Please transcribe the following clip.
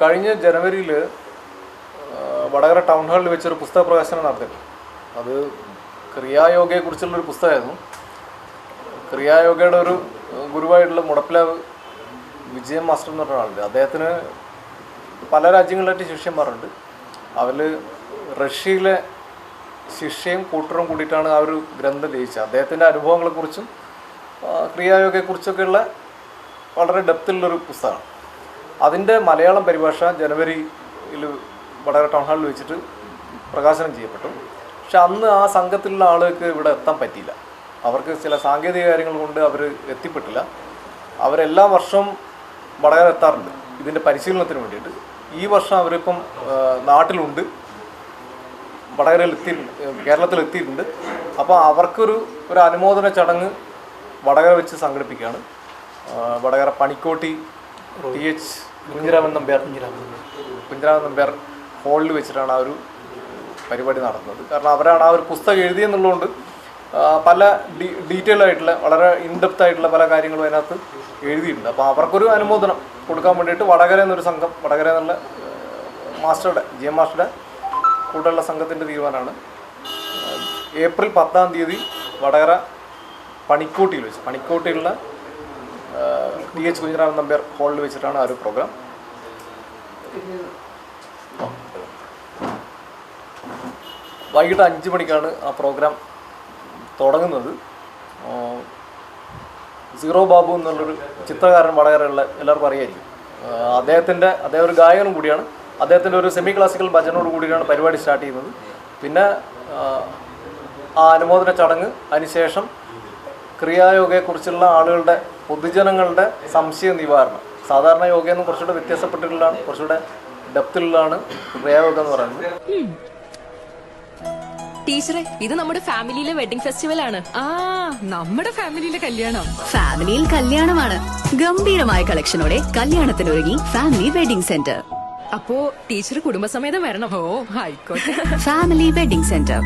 കഴിഞ്ഞ ജനുവരിയിൽ വടകര ടൗൺ ഹാളിൽ വെച്ചൊരു പുസ്തക പ്രകാശനം നടത്തി. അത് ക്രിയായോഗയെക്കുറിച്ചുള്ളൊരു പുസ്തകമായിരുന്നു. ക്രിയായോഗയുടെ ഒരു ഗുരുവായിട്ടുള്ള മുടപ്പിലാവ് വിജയൻ മാസ്റ്റർ എന്ന് പറഞ്ഞ ആളുണ്ട്. അദ്ദേഹത്തിന് പല രാജ്യങ്ങളിലായിട്ട് ശിഷ്യന്മാരുണ്ട് അതിൽ റഷ്യയിലെ ശിഷ്യയും കൂട്ടറും കൂടിയിട്ടാണ് ആ ഒരു ഗ്രന്ഥം രചിച്ചത്. അദ്ദേഹത്തിന്റെ അനുഭവങ്ങളെക്കുറിച്ചും ക്രിയായോഗയെക്കുറിച്ചൊക്കെയുള്ള വളരെ ഡെപ്തിലുള്ളൊരു പുസ്തകമാണ്. അതിന്റെ മലയാളം പരിഭാഷ ജനുവരിയിൽ വടകര ടൗൺ ഹാളിൽ വെച്ചിട്ട് പ്രകാശനം ചെയ്യപ്പെട്ടു. പക്ഷെ അന്ന് ആ സംഘത്തിലുള്ള ആളുകൾക്ക് ഇവിടെ എത്താൻ പറ്റിയില്ല. അവർക്ക് ചില സാങ്കേതിക കാര്യങ്ങൾ കൊണ്ട് അവർ എത്തിപ്പെട്ടില്ല. അവരെല്ലാ വർഷവും വടകര എത്താറുണ്ട്. ഇതിന്റെ പരിശീലനത്തിന് വേണ്ടിയിട്ട്. ഈ വർഷം അവരിപ്പം നാട്ടിലുണ്ട്. വടകരയിൽ എത്തി കേരളത്തിൽ എത്തിയിട്ടുണ്ട്. അപ്പോൾ അവർക്കൊരു ഒരു അനുമോദന ചടങ്ങ് വടകര വെച്ച് സംഘടിപ്പിക്കുകയാണ്. Vadakara Panikkotti T H Kunhiraman Nambiar. Kunhiraman Nambiar ഹോളിൽ വെച്ചിട്ടാണ് ആ ഒരു പരിപാടി നടത്തുന്നത് കാരണം അവരാണ് ആ ഒരു പുസ്തകം എഴുതിയെന്നുള്ളതുകൊണ്ട് പല ഡീ ഡീറ്റെയിൽ ആയിട്ടുള്ള വളരെ ഇൻഡെപ്ത് ആയിട്ടുള്ള പല കാര്യങ്ങളും അതിനകത്ത് എഴുതിയിട്ടുണ്ട്. അപ്പോൾ അവർക്കൊരു അനുമോദനം കൊടുക്കാൻ വേണ്ടിയിട്ട് വടകര എന്നൊരു സംഘം വടകര എന്നുള്ള മാസ്റ്ററുടെ ജി എം മാസ്റ്ററുടെ കൂടെയുള്ള സംഘത്തിന്റെ തീരുമാനമാണ്. ഏപ്രിൽ പത്താം തീയതി വടകര പണിക്കോട്ടിയിൽ വെച്ച് പണിക്കോട്ടിലുള്ള ടി എച്ച് കുഞ്ഞിറാമൻ നമ്പ്യാർ ഹാളിൽ വെച്ചിട്ടാണ് ആ ഒരു പ്രോഗ്രാം. വൈകിട്ട് അഞ്ച് മണിക്കാണ് ആ പ്രോഗ്രാം തുടങ്ങുന്നത്. സീറോ ബാബു എന്നുള്ളൊരു ചിത്രകാരൻ വടകരയുള്ള എല്ലാവർക്കും അറിയായിരിക്കും. അദ്ദേഹത്തിന്റെ അദ്ദേഹം ഒരു ഗായകനും കൂടിയാണ്. അദ്ദേഹത്തിന്റെ ഒരു സെമി ക്ലാസിക്കൽ ഭജനോട് കൂടിയാണ് പരിപാടി സ്റ്റാർട്ട് ചെയ്യുന്നത്. പിന്നെ ആ അനുമോദന ചടങ്ങ്. അതിനുശേഷം ക്രിയായോഗയെക്കുറിച്ചുള്ള ആളുകളുടെ പൊതുജനങ്ങളുടെ സംശയ നിവാരണം. സാധാരണ യോഗയെന്ന് കുറച്ചുകൂടെ വ്യത്യാസപ്പെട്ടിട്ടുള്ളതാണ് കുറച്ചുകൂടെ ഡെപ്തിലുള്ളതാണ് ക്രിയായോഗ എന്ന് പറയുന്നത്. ടീച്ചറെ ഇത് നമ്മുടെ ഫാമിലിയിലെ വെഡിങ് ഫെസ്റ്റിവൽ ആണ് ആ നമ്മുടെ ഫാമിലിയിലെ കല്യാണം. ഫാമിലിയിൽ കല്യാണമാണ്. ഗംഭീരമായ കളക്ഷനോടെ കല്യാണത്തിന് ഒരുങ്ങി ഫാമിലി വെഡിംഗ് സെന്റർ. അപ്പോ ടീച്ചർ കുടുംബസമേതം വരണം. ഓ ആയിക്കോട്ടെ. Family wedding centre.